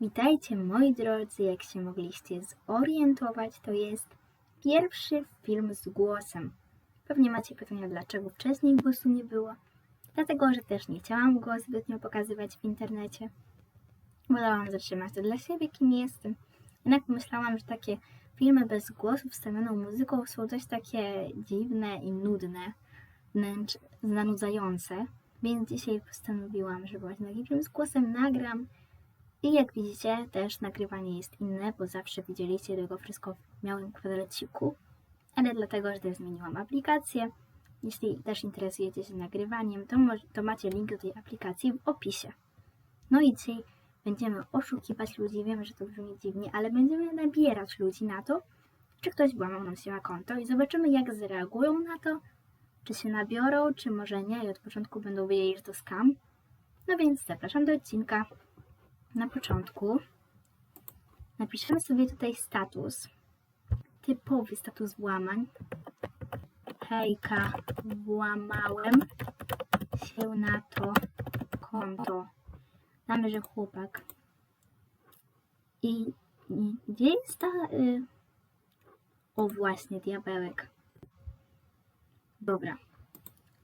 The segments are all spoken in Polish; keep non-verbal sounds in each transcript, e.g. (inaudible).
Witajcie moi drodzy, jak się mogliście zorientować, to jest pierwszy film z głosem. Pewnie macie pytania, dlaczego wcześniej głosu nie było. Dlatego, że też nie chciałam go zbytnio pokazywać w internecie. Wolałam zatrzymać to dla siebie, kim jestem. Jednak pomyślałam, że takie filmy bez głosu wstawioną muzyką są dość takie dziwne i nudne, wręcz zanudzające. Więc dzisiaj postanowiłam, że właśnie taki film z głosem nagram. I jak widzicie, też nagrywanie jest inne, bo zawsze widzieliście tego wszystko w małym kwadraciku, ale dlatego, że też zmieniłam aplikację. Jeśli też interesujecie się nagrywaniem, to, to macie link do tej aplikacji w opisie. No i dzisiaj będziemy oszukiwać ludzi. Wiem, że to brzmi dziwnie, ale będziemy nabierać ludzi na to, czy ktoś włamał nam się na konto i zobaczymy, jak zareagują na to, czy się nabiorą, czy może nie i od początku będą wiedzieli, że to scam. No więc zapraszam do odcinka. Na początku napiszemy sobie tutaj status. Typowy status włamań. Hejka, włamałem się na to konto. Damy, że chłopak. I, i gdzie jest ta... Y... O właśnie, diabełek. Dobra.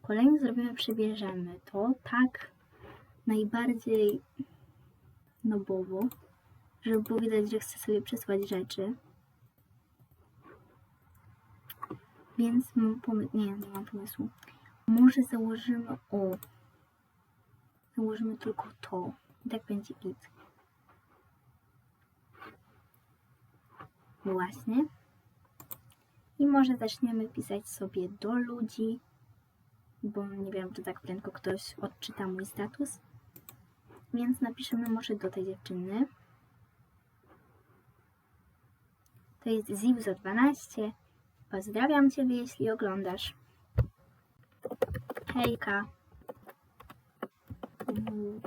Kolejny zrobimy, przebierzemy to tak najbardziej nobowo, żeby było widać, że chcę sobie przesłać rzeczy. Więc mam pomysł, nie, nie mam pomysłu. Może założymy, o, założymy tylko to. I tak będzie git. Właśnie. I może zaczniemy pisać sobie do ludzi, bo nie wiem, czy tak prędko ktoś odczyta mój status. Więc napiszemy może do tej dziewczyny. To jest Ziwzo12. Pozdrawiam Ciebie, jeśli oglądasz. Hejka.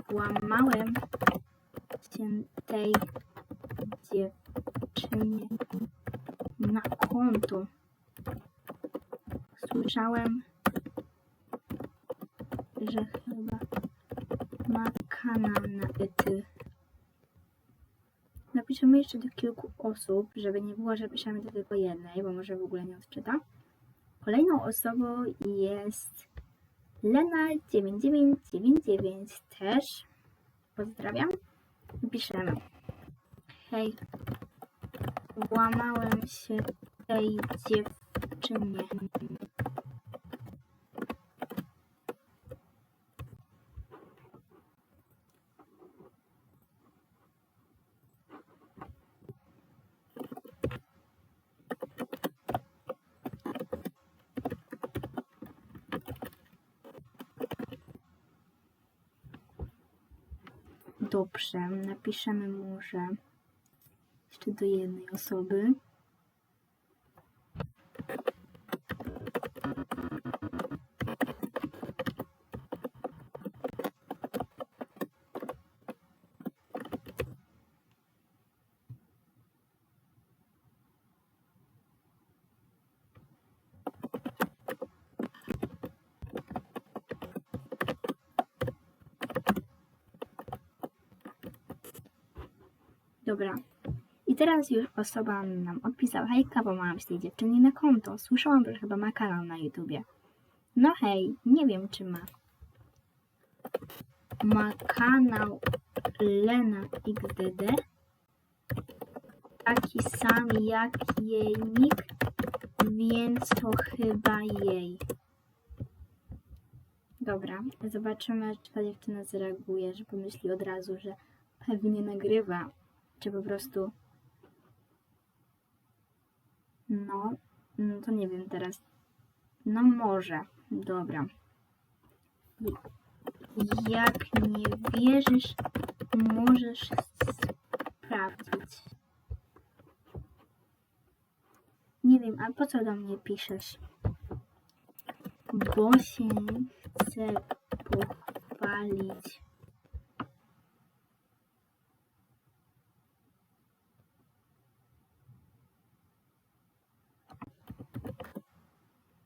Włamałem się tej dziewczynie na konto. Słyszałem, że chyba ma kanał na ety. Jeszcze do kilku osób, żeby nie było, że piszemy do tylko jednej, bo może w ogóle nie odczyta. Kolejną osobą jest Lena9999 też. Pozdrawiam. Piszemy. Hej, włamałem się tej dziewczynie. Dobrze, napiszemy może jeszcze do jednej osoby. Dobra. I teraz już osoba nam odpisała, hejka, bo mam z tej dziewczyny na konto. Słyszałam, że chyba ma kanał na YouTubie. No hej, nie wiem czy ma. Ma kanał Lena XDD. Taki sam jak jej nick, więc to chyba jej. Dobra, zobaczymy, czy ta dziewczyna zareaguje, że pomyśli od razu, że pewnie nagrywa, czy po prostu. No, no to nie wiem teraz. No może, dobra. Jak nie wierzysz, możesz sprawdzić. Nie wiem, a po co do mnie piszesz? Bo się chcę pochwalić.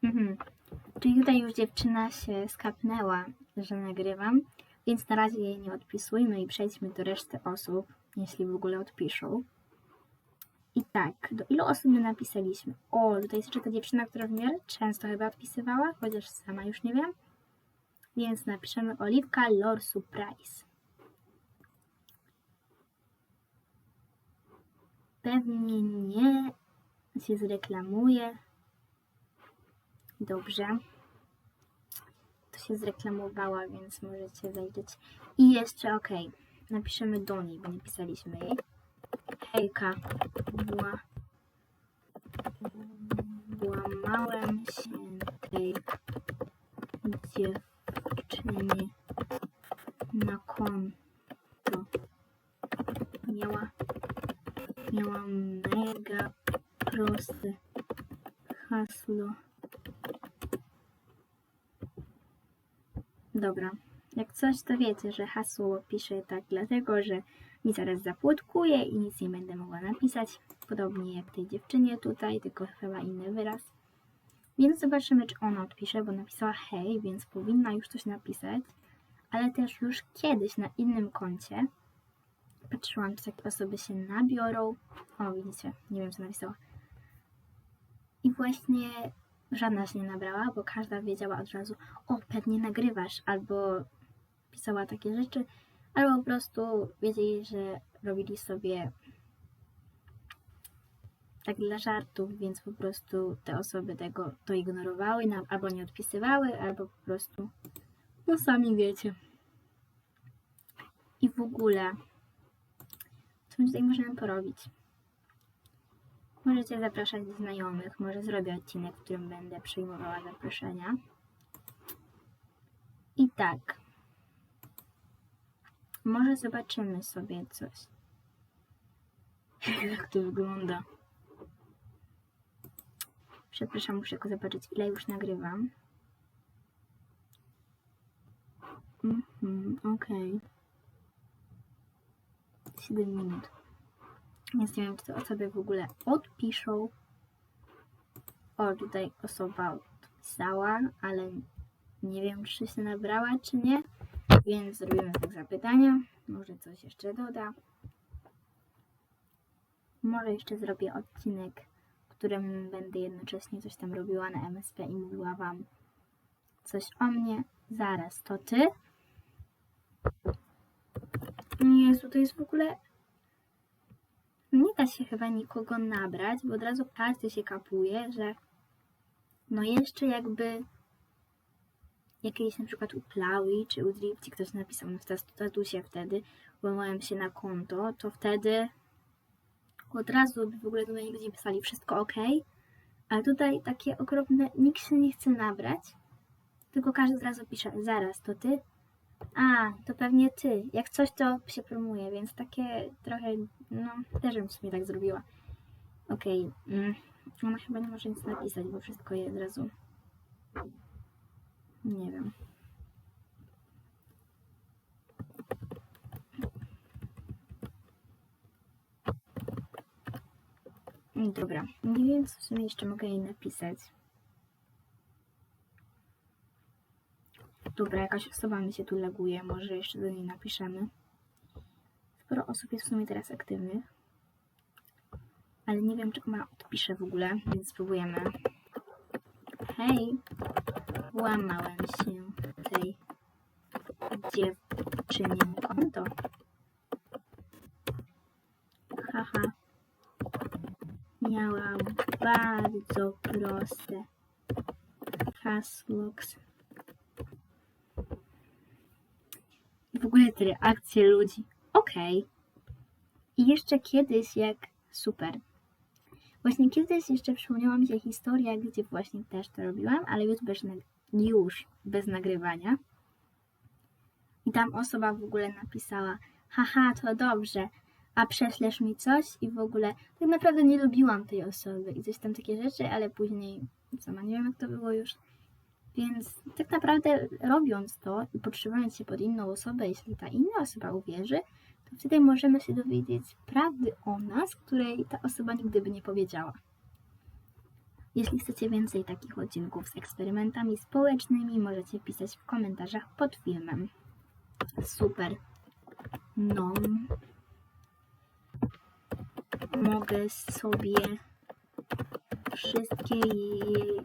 Mhm. Czyli tutaj już dziewczyna się skapnęła, że nagrywam, więc na razie jej nie odpisujmy i przejdźmy do reszty osób. jeśli w ogóle odpiszą. I tak, do ilu osób my napisaliśmy? O, tutaj jest jeszcze ta dziewczyna, która w miarę często chyba odpisywała, chociaż sama już nie wiem. Więc napiszemy Oliwka Lore Surprise. Pewnie nie się zreklamuje. Dobrze. Się zreklamowała, więc możecie zajrzeć. I jeszcze ok. Napiszemy do niej, bo nie pisaliśmy jej. Hejka. Bła... Włamałem się tej dziewczynie na konto. Miała, miała mega proste hasło. Dobra. Jak coś, to wiecie, że hasło piszę tak dlatego, że mi zaraz zapłotkuje i nic nie będę mogła napisać. Podobnie jak tej dziewczynie tutaj, tylko chyba inny wyraz. Więc zobaczymy, czy ona odpisze, bo napisała hej, więc powinna już coś napisać. Ale też już kiedyś na innym koncie patrzyłam, czy takie osoby się nabiorą. O, widzicie, nie wiem, co napisała. I właśnie żadna się nie nabrała, bo każda wiedziała od razu, o, pewnie nagrywasz, albo pisała takie rzeczy, albo po prostu wiedzieli, że robili sobie tak dla żartów, więc po prostu te osoby tego to ignorowały, albo nie odpisywały, albo po prostu, no sami wiecie. I w ogóle, co my tutaj możemy porobić? Możecie zapraszać znajomych, może zrobię odcinek, w którym będę przyjmowała zaproszenia. I tak. Może zobaczymy sobie coś. (laughs) Jak to wygląda. Przepraszam, muszę tylko zobaczyć, ile już nagrywam. Mhm, okej. 7 minut. Więc nie wiem, czy te osoby w ogóle odpiszą. O, tutaj osoba odpisała, ale nie wiem, czy się nabrała, czy nie. Więc zrobimy tak zapytania. Może coś jeszcze doda. Może jeszcze zrobię odcinek, w którym będę jednocześnie coś tam robiła na MSP i mówiła Wam coś o mnie. Zaraz, to Ty? Jezu, to jest w ogóle nie da się chyba nikogo nabrać, bo od razu każdy się kapuje, że no jeszcze jakby jakieś na przykład u Plaui czy u Dripti ktoś napisał na statusie wtedy, łamałem się na konto, to wtedy od razu by w ogóle do mnie ludzie pisali wszystko ok, ale tutaj takie okropne, nikt się nie chce nabrać, tylko każdy od razu pisze, zaraz, to ty? A, to pewnie ty. Jak coś, to się promuje, więc takie trochę, no, też bym w sumie tak zrobiła. Okej, mm, ona chyba nie może nic napisać, bo wszystko jest od razu. Nie wiem. Dobra, nie wiem, co w sumie jeszcze mogę jej napisać. Dobra, jakaś osoba mi się tu laguje, może jeszcze do niej napiszemy. Sporo osób jest w sumie teraz aktywnych. Ale nie wiem, czy ona odpisze w ogóle, więc spróbujemy. Hej, łamałem się tej dziewczynie konto. Haha. Miałam bardzo proste hasło w ogóle te reakcje ludzi. Okej. Okay. I jeszcze kiedyś, jak super. Właśnie kiedyś jeszcze przypomniała mi się historia, gdzie właśnie też to robiłam, ale bez, już bez nagrywania. I tam osoba w ogóle napisała, haha, to dobrze, a prześlesz mi coś? I w ogóle tak naprawdę nie lubiłam tej osoby i coś tam takie rzeczy, ale później, sama nie wiem jak to było już, więc tak naprawdę robiąc to i podszywanie się pod inną osobę, jeśli ta inna osoba uwierzy, to wtedy możemy się dowiedzieć prawdy o nas, której ta osoba nigdy by nie powiedziała. Jeśli chcecie więcej takich odcinków z eksperymentami społecznymi, możecie pisać w komentarzach pod filmem. Super. No. mogę sobie wszystkie je-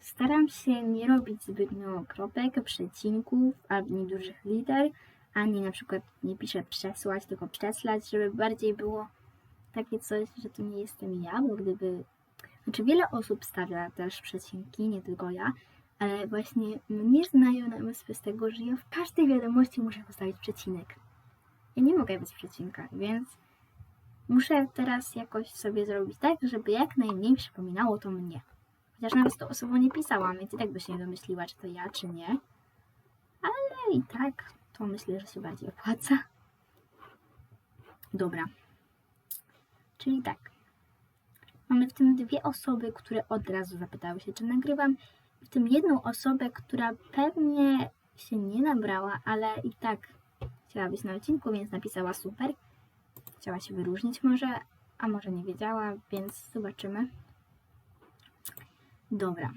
Staram się nie robić zbytnio kropek, przecinków, ani dużych liter, ani na przykład nie piszę przesłać, tylko przeslać, żeby bardziej było takie coś, że to nie jestem ja, bo gdyby... Znaczy wiele osób stawia też przecinki, nie tylko ja, ale właśnie mnie znają na MSP z tego, że ja w każdej wiadomości muszę postawić przecinek. Ja nie mogę bez przecinka, więc muszę teraz jakoś sobie zrobić tak, żeby jak najmniej przypominało to mnie. Chociaż nawet to osobą nie pisałam, więc i tak by się nie domyśliła, czy to ja, czy nie. Ale i tak to myślę, że się bardziej opłaca. Dobra. Czyli tak. Mamy w tym dwie osoby, które od razu zapytały się, czy nagrywam. W tym jedną osobę, która pewnie się nie nabrała, ale i tak chciała być na odcinku, więc napisała super. Chciała się wyróżnić może, a może nie wiedziała, więc zobaczymy. Dobra.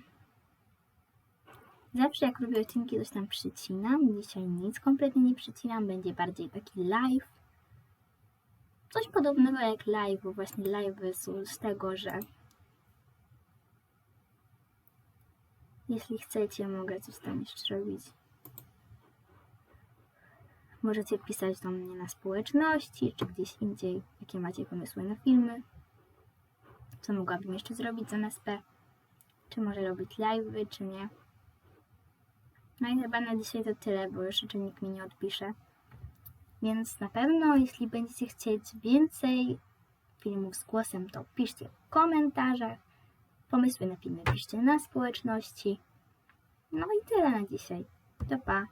Zawsze jak robię odcinki, coś tam przycinam. Dzisiaj nic kompletnie nie przycinam, będzie bardziej taki live. Coś podobnego jak live, bo właśnie live są z tego, że jeśli chcecie, mogę coś tam jeszcze robić. Możecie pisać do mnie na społeczności, czy gdzieś indziej, jakie macie pomysły na filmy. Co mogłabym jeszcze zrobić z MSP czy może robić live'y, czy nie. No i chyba na dzisiaj to tyle, bo już raczej nikt mi nie odpisze. Więc na pewno, jeśli będziecie chcieć więcej filmów z głosem, to piszcie w komentarzach. Pomysły na filmy piszcie na społeczności. No i tyle na dzisiaj. To pa.